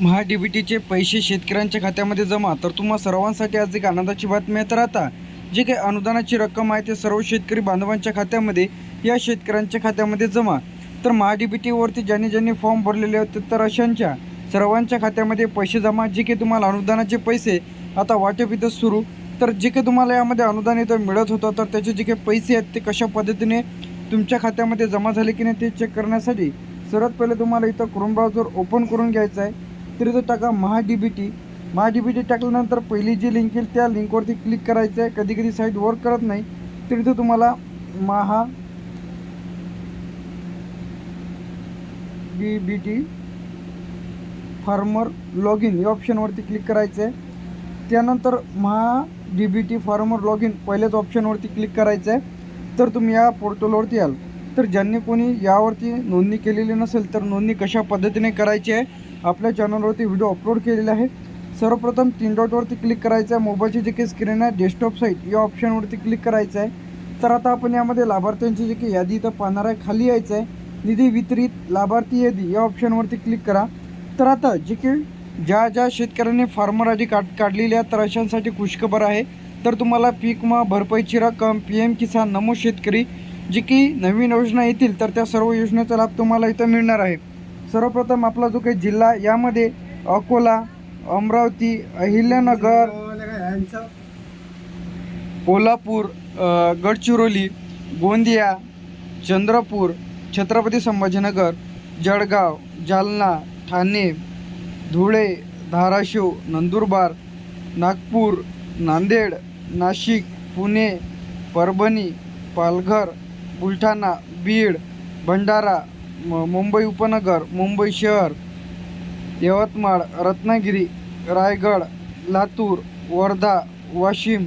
महा टीचे पैसे शेतकऱ्यांच्या खात्यामध्ये जमा. तर तुम्हा सर्वांसाठी आज एक आनंदाची बातमी आहे. तर आता जे काही अनुदानाची रक्कम आहे ते सर्व शेतकरी बांधवांच्या खात्यामध्ये या शेतकऱ्यांच्या खात्यामध्ये जमा. तर महा टीवरती ज्यांनी ज्यांनी फॉर्म भरलेले होते तर अशांच्या सर्वांच्या खात्यामध्ये पैसे जमा. जे काही तुम्हाला अनुदानाचे पैसे आता वाटप इथं सुरू तर जे काही तुम्हाला यामध्ये अनुदान इथं मिळत होतं तर त्याचे जे काही पैसे आहेत ते कशा पद्धतीने तुमच्या खात्यामध्ये जमा झाले की नाही ते चेक करण्यासाठी सर्वात पहिले तुम्हाला इथं क्रोम ब्राउझर ओपन करून घ्यायचं आहे. तर टाका Maha D B T Maha D B T टाकल्यानंतर पहिली जी लिंक येईल त्या लिंकवरती क्लिक करायचं आहे कधी कधी साईट वर्क करत नाही. तर तुम्हाला Maha D B T farmer log in या ऑप्शनवरती क्लिक करायचं आहे त्यानंतर Maha D B T farmer log in पहिल्याच ऑप्शनवरती क्लिक करायचं आहे तर तुम्ही या पोर्टलवरती याल. तर ज्यांनी कोणी यावरती नोंदणी केलेली नसेल तर नोंदणी कशा पद्धतीने करायची आहे आपल्या चॅनलवरती व्हिडिओ अपलोड केलेला आहे सर्वप्रथम तीन डॉटवरती क्लिक करायचं आहे. मोबाईलची जे काही स्क्रीन आहे डेस्कटॉप साईट या ऑप्शनवरती क्लिक करायचं आहे. तर आता आपण यामध्ये लाभार्थ्यांची जी काही यादी इथं पाहणार आहे खाली यायचं आहे. निधी वितरित लाभार्थी यादी या ऑप्शनवरती क्लिक करा. तर आता जे की ज्या ज्या शेतकऱ्यांनी फार्मर आधी काढ काढलेली आहे तर अशांसाठी खुशखबर आहे. तर तुम्हाला पीक विमा भरपाईची रक्कम पी एम किसान नमो शेतकरी जी की नवीन योजना येतील तर त्या सर्व योजनेचा लाभ तुम्हाला इथं मिळणार आहे. सर्वप्रथम आपला जो काही जिल्हा यामध्ये अकोला अमरावती अहिल्यानगर कोल्हापूर गडचिरोली गोंदिया चंद्रपूर छत्रपती संभाजीनगर जळगाव जालना ठाणे धुळे धाराशिव नंदुरबार नागपूर नांदेड नाशिक पुणे परभणी पालघर बुलढाणा बीड भंडारा मुंबई उपनगर मुंबई शहर यवतमाळ रत्नागिरी रायगड लातूर वर्धा वाशिम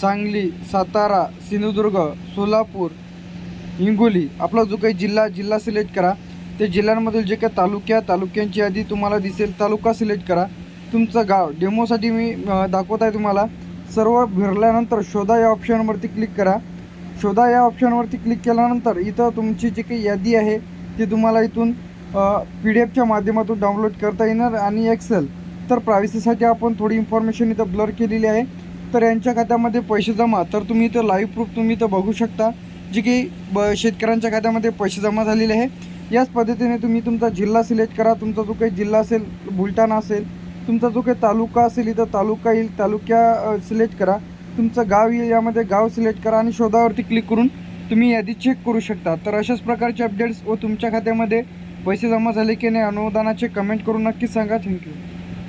सांगली सातारा सिंधुदुर्ग सोलापूर हिंगोली. आपला जो काही जिल्हा जिल्हा सिलेक्ट करा. ते जिल्ह्यांमधील जे काही तालुक्या तालुक्यांची यादी तुम्हाला दिसेल. तालुका सिलेक्ट करा. तुमचं गाव. डेमोसाठी मी दाखवत आहे तुम्हाला. सर्व भिरल्यानंतर शोधा या ऑप्शनवरती क्लिक करा. शोधा या ऑप्शनवरती क्लिक केल्यानंतर इथं तुमची जी काही यादी आहे ती तुम्हाला इथून पी डी एफच्या माध्यमातून डाउनलोड करता येणार आणि एक्सेल तर प्रायव्हसीसाठी आपण थोडी इन्फॉर्मेशन इथं ब्लर केलेली आहे. तर यांच्या खात्यामध्ये पैसे जमा तर तुम्ही इथं लाईव्ह प्रूफ तुम्ही इथं बघू शकता. जी की ब शेतकऱ्यांच्या खात्यामध्ये पैसे जमा झालेले आहे. याच पद्धतीने तुम्ही तुमचा जिल्हा सिलेक्ट करा. तुमचा जो काही जिल्हा असेल बुलढाणा असेल तुमचा जो काही तालुका असेल इथं तालुका येईल तालुक्या सिलेक्ट करा. तुमचं गाव येईल यामध्ये गाव सिलेक्ट करा आणि शोधावरती क्लिक करून तुम्ही यादी चेक करू शकता. तर अशाच प्रकारचे अपडेट्स व तुमच्या खात्यामध्ये पैसे जमा झाले की नाही अनुदानाचे कमेंट करून नक्की सांगा. थँक्यू